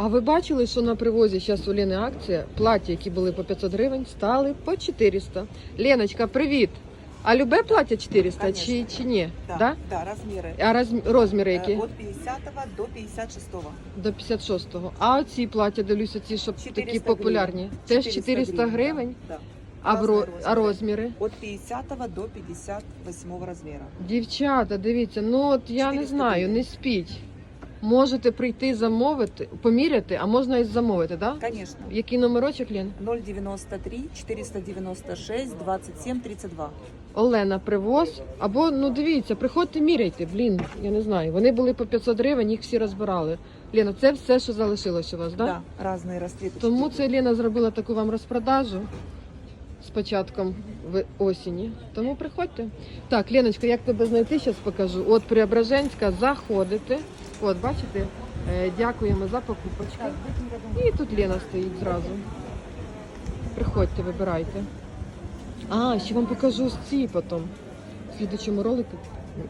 А ви бачили, що на привозі зараз у Лени акція? Плаття, які були по 500 гривень, стали по 400. Леночка, привіт! А любе плаття 400 чи, Конечно. чи ні? Да, Да? да, размеры. А роз- розміри які? Э, От 50 до 56. До 56-го. А оці плаття, дивлюся, ці, щоб 400 такі популярні. Теж 400 гривень, Да. а, в ро... Разные а розміри. розміри? От 50 до 58 размера. Дівчата, дивіться, ну от я не 400 знаю, гривень. не спіть. Можете прийти замовити, поміряти, а можна і замовити, так? Да? Конечно. Який номерочок, Лен? 093 496 27 32. Олена привоз. Або ну дивіться, приходьте міряйте. Блін, я не знаю. Вони були по 500 гривень, їх всі розбирали. Лена, це все, що залишилось у вас, Да, да? разные расцветочки. Тому це Лена зробила таку вам розпродажу з початком в- осені. Тому приходьте. Так, Леночка, як тебе знайти, зараз покажу. От Преображенська, заходите. От, бачите? Е, Дякуємо за покупочки. І тут Лена стоїть зразу. Приходьте, вибирайте. А, ще вам покажу ці потім. В слідчому ролику